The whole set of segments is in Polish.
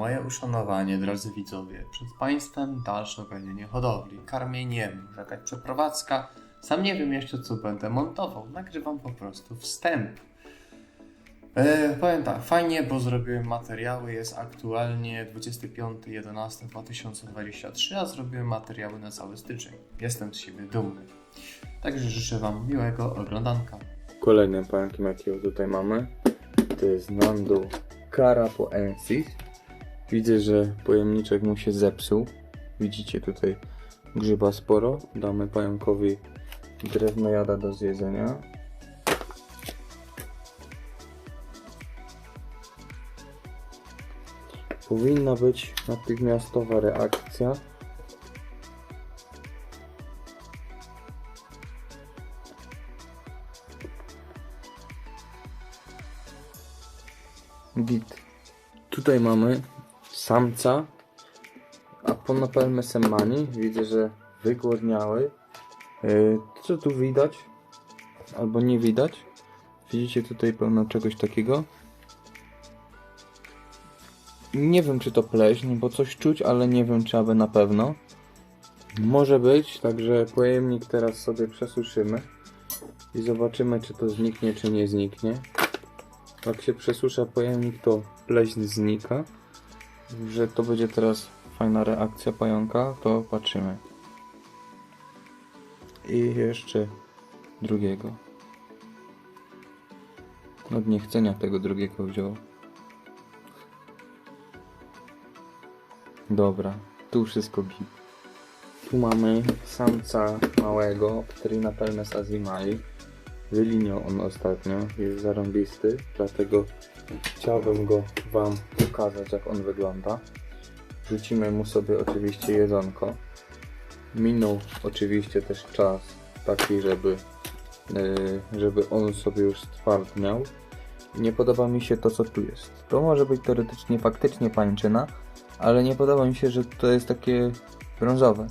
moje uszanowanie, drodzy widzowie. Przed Państwem dalsze gonienie hodowli, karmieniem, jakaś przeprowadzka. Sam nie wiem jeszcze, co będę montował. Nagrywam po prostu wstęp. E, powiem tak, fajnie, bo zrobiłem materiały. Jest aktualnie 25.11.2023, a zrobiłem materiały na cały styczeń. Jestem z siebie dumny. Także życzę Wam miłego oglądanka. Kolejnym pająkiem jakiego tutaj mamy to jest Nando Carapoensis. Widzę, że pojemniczek mu się zepsuł. Widzicie tutaj grzyba sporo. Damy pająkowi drewno jada do zjedzenia. Powinna być natychmiastowa reakcja. Git. Tutaj mamy samca, a po napalme semmani widzę, że wygłodniały. Yy, co tu widać? Albo nie widać? Widzicie tutaj pełno czegoś takiego? Nie wiem czy to pleśń, bo coś czuć, ale nie wiem czy aby na pewno. Może być, także pojemnik teraz sobie przesuszymy i zobaczymy czy to zniknie czy nie zniknie. Jak się przesusza pojemnik, to pleśń znika. Że to będzie teraz fajna reakcja pająka, to patrzymy. I jeszcze drugiego. Od niechcenia tego drugiego wziął. Dobra, tu wszystko git. Tu mamy samca małego, który na pełne z Azimai. Wyliniał on ostatnio, jest zarąbisty, dlatego chciałbym go Wam pokazać jak on wygląda. Rzucimy mu sobie oczywiście jedzonko. Minął oczywiście też czas taki, żeby, yy, żeby on sobie już stwardniał. Nie podoba mi się to co tu jest. To może być teoretycznie faktycznie pańczyna, ale nie podoba mi się, że to jest takie brązowe.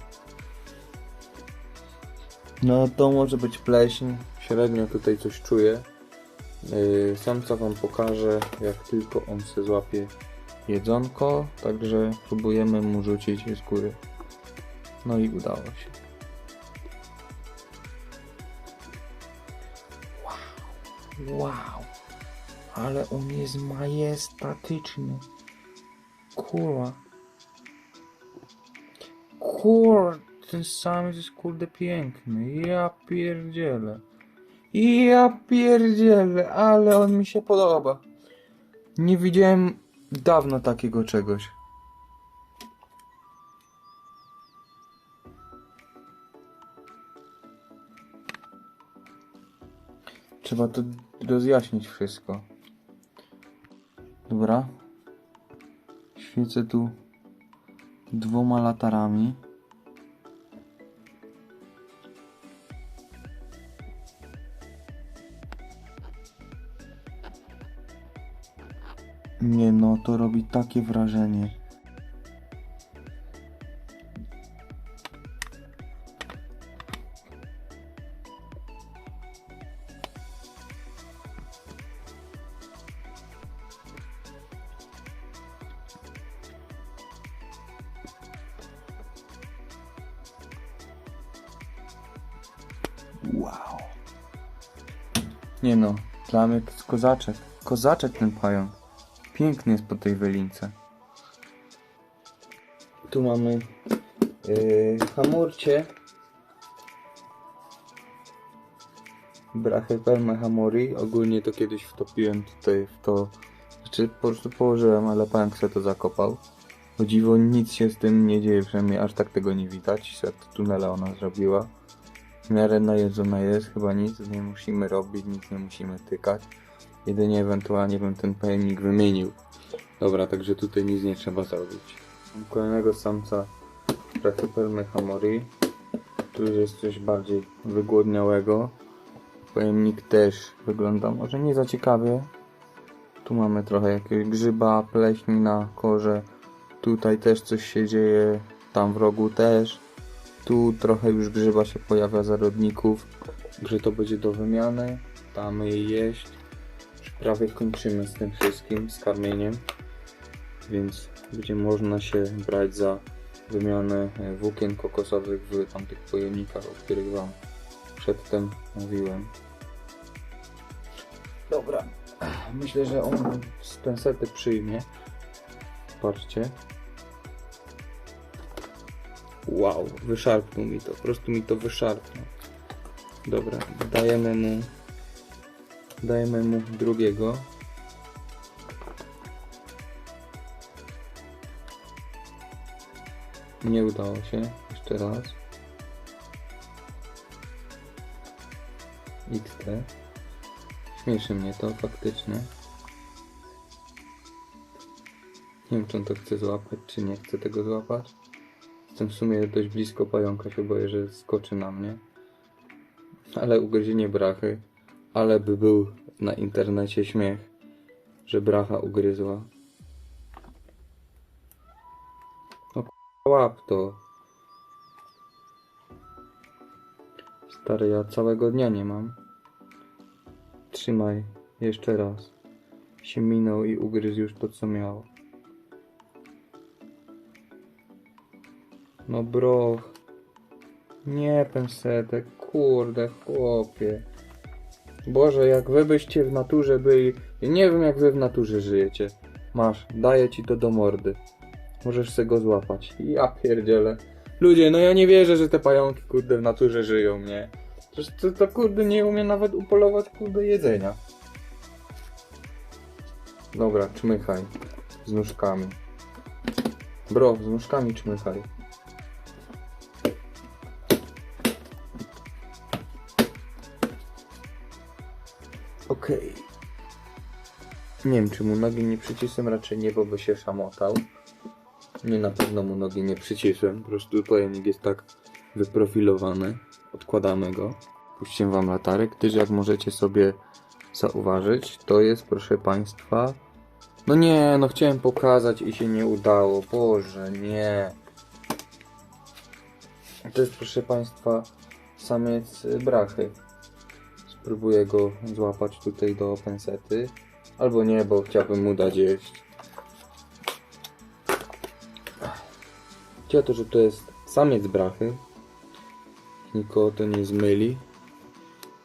No to może być pleśń. Średnio tutaj coś czuję. Yy, samca wam pokażę, jak tylko on se złapie jedzonko. Także próbujemy mu rzucić z góry. No i udało się. Wow. Ale on jest majestatyczny. Kurwa. Kurde, ten sam jest kurde piękny. Ja pierdzielę. Ja pierdzielę, ale on mi się podoba. Nie widziałem dawno takiego czegoś. Trzeba to rozjaśnić wszystko. Dobra. Świecę tu dwoma latarami. Nie no, to robi takie wrażenie. Wow. Nie no, dla mnie to jest kozaczek. Kozaczek ten pająk. Piękny jest po tej wylince. Tu mamy yy, hamurcie. Brachypelme hamuri. Ogólnie to kiedyś wtopiłem tutaj w to. Znaczy po prostu położyłem, ale pająk sobie to zakopał. O dziwo nic się z tym nie dzieje, przynajmniej aż tak tego nie widać. Set tunela ona zrobiła. W miarę najedzona jest, chyba nic nie musimy robić, nic nie musimy tykać. Jedynie ewentualnie bym ten pojemnik wymienił. Dobra, także tutaj nic nie trzeba zrobić. Kolejnego samca Brachypelmy hamori. Tu już jest coś bardziej wygłodniałego. Pojemnik też wygląda może nie za ciekawie. Tu mamy trochę jakiegoś grzyba, pleśni na korze. Tutaj też coś się dzieje. Tam w rogu też. Tu trochę już grzyba się pojawia zarodników. Że to będzie do wymiany. Damy jej jeść. Prawie kończymy z tym wszystkim, z karmieniem. więc będzie można się brać za wymianę e, włókien kokosowych w tamtych pojemnikach, o których Wam przedtem mówiłem. Dobra, myślę, że on z pensety przyjmie. Patrzcie. Wow, wyszarpnął mi to, po prostu mi to wyszarpnął. Dobra, dajemy mu dajemy mu drugiego. Nie udało się. Jeszcze raz. XT. Śmieszy mnie to faktycznie. Nie wiem, czy on to chce złapać, czy nie chce tego złapać. Jestem w sumie dość blisko pająka, się boję, że skoczy na mnie. Ale ugryzienie brachy. Ale by był na internecie śmiech, że bracha ugryzła. No k***a, łap to. Stary, ja całego dnia nie mam. Trzymaj, jeszcze raz. Się minął i ugryzł już to, co miał. No bro. Nie pensetek, kurde chłopie. Boże, jak wy byście w naturze byli. Nie wiem, jak wy w naturze żyjecie. Masz, daję ci to do mordy. Możesz se go złapać. Ja pierdzielę. Ludzie, no ja nie wierzę, że te pająki, kurde, w naturze żyją, nie? Przecież to, to kurde, nie umie nawet upolować, kurde, jedzenia. Dobra, czmychaj. Z nóżkami. Bro, z nóżkami czmychaj. Okej. Nie wiem, czy mu nogi nie przycisłem, raczej nie, bo by się szamotał. Nie, na pewno mu nogi nie przycisłem. Po prostu pojemnik jest tak wyprofilowany. Odkładamy go. Puściłem wam latarek, gdyż jak możecie sobie zauważyć, to jest, proszę państwa... No nie, no chciałem pokazać i się nie udało. Boże, nie. To jest, proszę państwa, samiec brachy. Spróbuję go złapać tutaj do pensety. Albo nie, bo chciałbym mu dać jeść. Chodzi o to, że to jest samiec brachy. Nikogo to nie zmyli.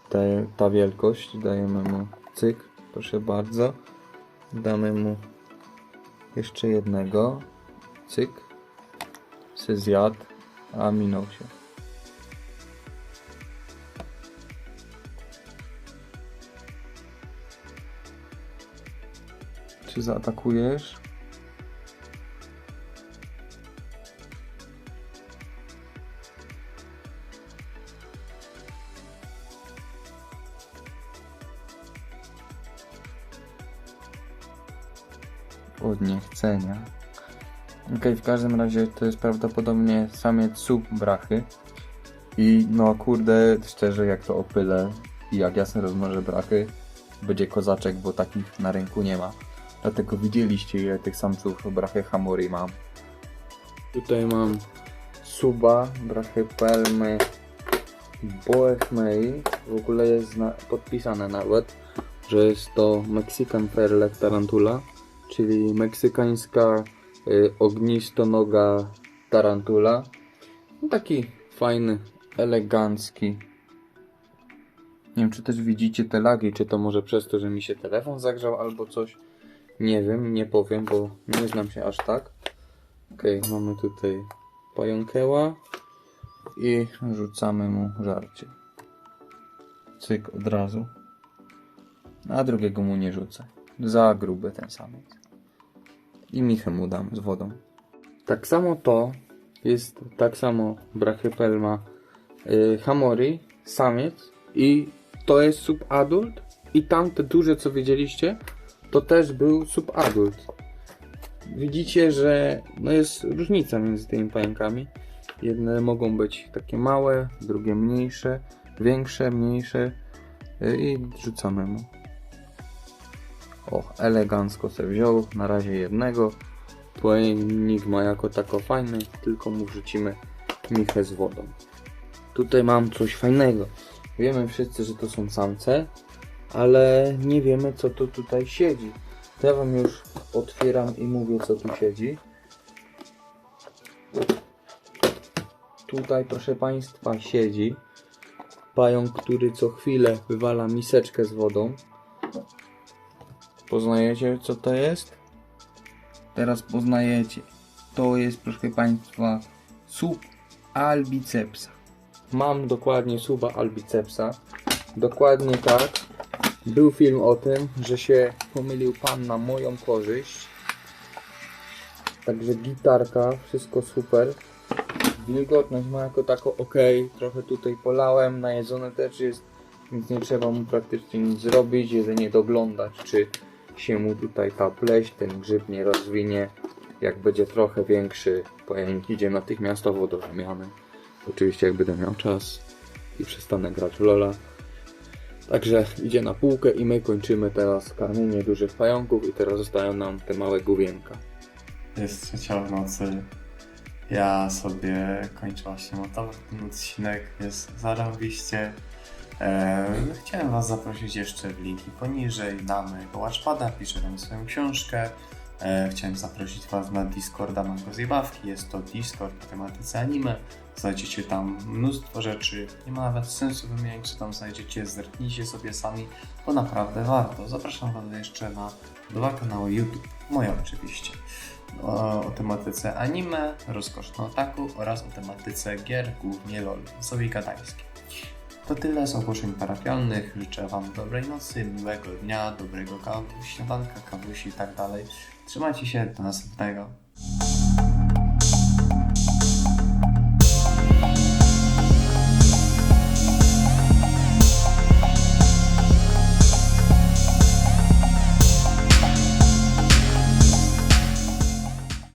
Ta, ta wielkość. Dajemy mu cyk. Proszę bardzo. Damy mu jeszcze jednego. Cyk. Se zjadł. A minął się. Czy zaatakujesz? Od niechcenia. Okej, w każdym razie to jest prawdopodobnie samiec sub brachy. I no kurde, szczerze jak to opylę i jak jasne rozmoże brachy, będzie kozaczek, bo takich na rynku nie ma. Dlatego widzieliście ile tych samców brachy Hamori mam. Tutaj mam suba, brachy pelmy, boechmei. W ogóle jest podpisane nawet, że jest to Mexican Fairleg Tarantula, czyli meksykańska y, ognistonoga tarantula. No taki fajny, elegancki. Nie wiem, czy też widzicie te lagi, czy to może przez to, że mi się telefon zagrzał albo coś. Nie wiem, nie powiem, bo nie znam się aż tak. Okej, mamy tutaj pająkeła i rzucamy mu żarcie. Cyk od razu. A drugiego mu nie rzucę. Za gruby ten samiec. I michę mu dam z wodą. Tak samo to jest tak samo brachypelma y, hamori, samiec i to jest subadult i tamte duże co widzieliście to też był subadult. Widzicie, że no jest różnica między tymi pająkami. Jedne mogą być takie małe, drugie mniejsze, większe, mniejsze y, i rzucamy mu. O, elegancko se wziął, na razie jednego. Pojemnik ma jako tako fajny, tylko mu wrzucimy michę z wodą. Tutaj mam coś fajnego. Wiemy wszyscy, że to są samce, ale nie wiemy co to tutaj siedzi. To ja wam już otwieram i mówię co tu siedzi. Tutaj proszę Państwa siedzi pająk, który co chwilę wywala miseczkę z wodą. Poznajecie co to jest? Teraz poznajecie. To jest proszę Państwa sub albicepsa. Mam dokładnie suba albicepsa. Dokładnie tak. Był film o tym, że się pomylił pan na moją korzyść. Także gitarka, wszystko super. Wilgotność ma jako tako ok. Trochę tutaj polałem, najedzone też jest, więc nie trzeba mu praktycznie nic zrobić, jedynie doglądać, czy się mu tutaj ta pleść, ten grzyb nie rozwinie. Jak będzie trochę większy, pojemnik idzie natychmiastowo do wymiany. Oczywiście jak będę miał czas i przestanę grać w Lola. Także idzie na półkę i my kończymy teraz karmienie dużych pająków i teraz zostają nam te małe główienka. Jest trzecia w nocy. Ja sobie kończę właśnie montować ten odcinek, jest zarąbiście. Eee, chciałem Was zaprosić jeszcze w linki poniżej na mojego Watchpada, piszę tam swoją książkę. Eee, chciałem zaprosić Was na Discorda Mango Zjebawki, jest to Discord o tematyce anime. Znajdziecie tam mnóstwo rzeczy, nie ma nawet sensu wymieniać co tam znajdziecie, zerknijcie sobie sami, bo naprawdę warto. Zapraszam Was jeszcze na dwa kanały YouTube, moje oczywiście o, o tematyce anime, rozkoszne otaku oraz o tematyce gier, głównie LOL, sobie gadańskie. To tyle z ogłoszeń parafialnych. Życzę Wam dobrej nocy, miłego dnia, dobrego kawu, śniadanka, kawusi i tak dalej. Trzymajcie się, do następnego.